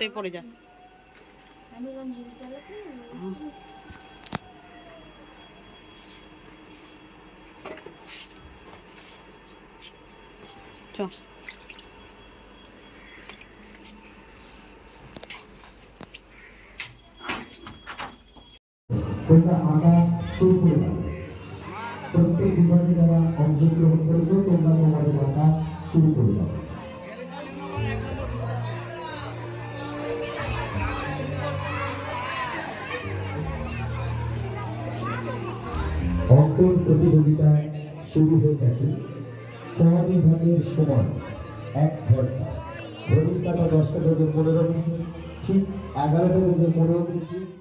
জলতে পড়ে যা। তোমরা শুরু করে প্রত্যেক বিভাগে যারা অংশগ্রহণ করেছ, তোমরা তোমাদের আঁকা শুরু করে দাও। গেছে। ক বিভাগের সময়, এক ঘণ্টা। ঘড়ির কাটা দশটা বেজে পনেরো মিনিট, ঠিক এগারোটা বেজে পনেরো মিনিট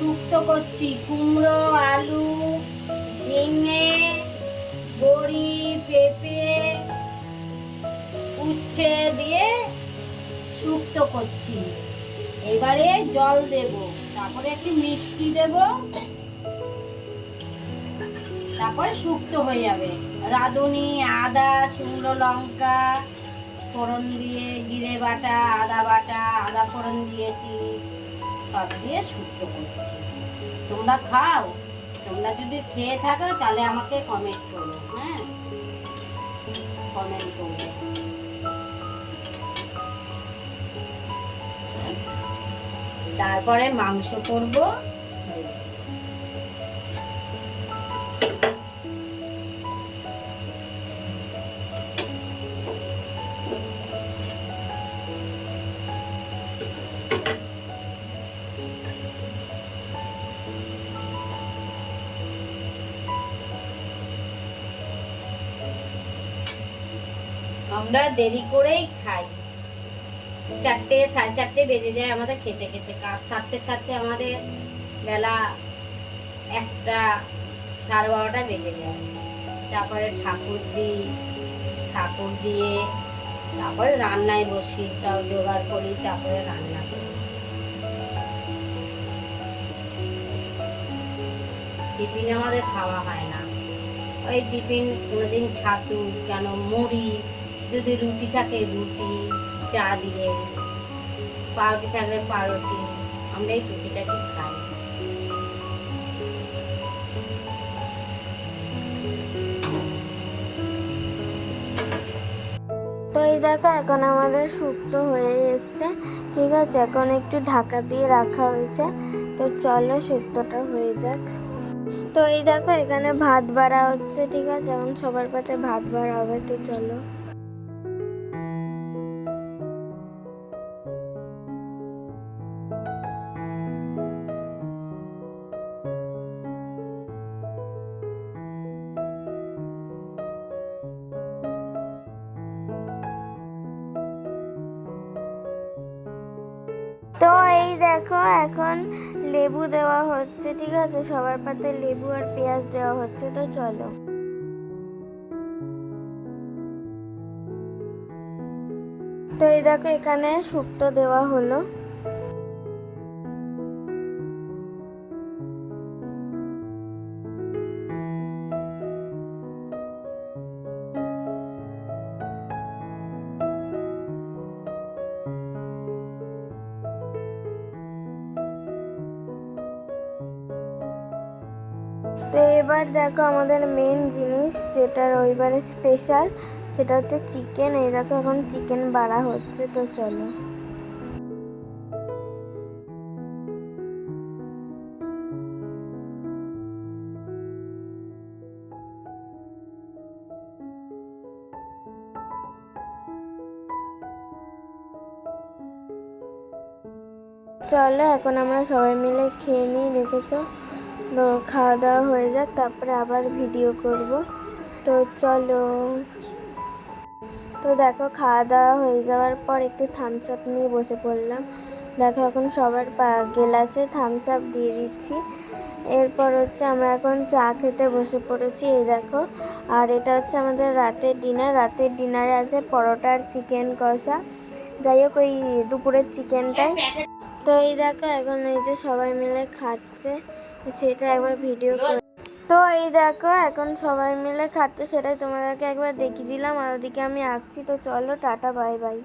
শুক্তো করছি। কুমড়ো, আলু, ঝিঙে, বড়ি, পেঁপে উচ্ছে দিয়ে শুক্ত করছি। এবারে জল দেব। তারপরে একটু মিষ্টি দেব। তারপরে শুক্ত হয়ে যাবে। রাঁধুনি, আদা, শুকনো লঙ্কা, ফোড়ন দিয়ে জিরে বাটা, আদা বাটা, আদা ফোড়ন দিয়েছি। সব দিয়ে শুক্ত করছি। তোমরা খাও। তোমরা যদি খেয়ে থাকো, তাহলে আমাকে কমেন্ট করো হ্যাঁ? কমেন্ট করবে তারপরে মাংস করব। আমরা দেরি করেই খাই। চারটে, সাড়ে চারটে বেজে যায় আমাদের খেতে খেতে। কাজ সারতে সারতে আমাদের বেলা একটা, সাড়ে বারোটা বেজে যায়। তারপরে ঠাকুর দিই ঠাকুর দিয়ে তারপরে রান্নায় বসি, সব জোগাড় করি, তারপরে রান্না করি। টিফিন আমাদের খাওয়া হয় না। ওই টিফিন কোনোদিন ছাতু, কেন মুড়ি, যদি রুটি থাকে রুটি, চা দিয়ে, পাউরুটি থাকলে পাউরুটি আমরা এই রুটিটাকে খাই। তো এই দেখো, এখন আমাদের শুক্তো হয়ে এসছে। ঠিক আছে, এখন একটু ঢাকা দিয়ে রাখা হয়েছে। তো চলো শুক্তোটা হয়ে যাক। তো এই দেখো, এখানে ভাত বাড়া হচ্ছে, ঠিক আছে? এখন সবার পাতে ভাত বাড়া হবে, তো চলো। দেখো, এখন লেবু দেওয়া হচ্ছে, ঠিক আছে? সবার পাতে লেবু আর পেঁয়াজ দেওয়া হচ্ছে, তো চলো। তো এই দেখো, এখানে শুক্তো দেওয়া হলো। তো এবার দেখো আমাদের মেন জিনিস যেটা রবিবারে স্পেশাল সেটা হচ্ছে চিকেন এই দেখো এখন চিকেন বাড়া হচ্ছে, তো চলো। চলো, এখন আমরা সবাই মিলে খেয়ে নিই, দেখেছ? তো খাওয়া দাওয়া হয়ে যাক, তারপরে আবার ভিডিও করব। তো চলো। তো দেখো, খাওয়া দাওয়া হয়ে যাওয়ার পর একটু থামস আপ নিয়ে বসে পড়লাম। দেখো, এখন সবার গেলাসে থামস আপ দিয়ে দিচ্ছি। এরপর হচ্ছে আমরা এখন চা খেতে বসে পড়েছি, এই দেখো। আর এটা হচ্ছে আমাদের রাতের ডিনার রাতের ডিনারে আছে পরোটা আর চিকেন কষা। যাই হোক, ওই দুপুরের চিকেনটাই তো এই দেখো, এখন এই যে সবাই মিলে খাচ্ছে। সেটা একবার ভিডিও করে। তো এই দেখো, এখন সবাই মিলে খাচ্ছে সেটাই তোমাদেরকে একবার দেখিয়ে দিলাম, আর ওদিকে আমি আঁকছি তো চলো, টাটা বাই বাই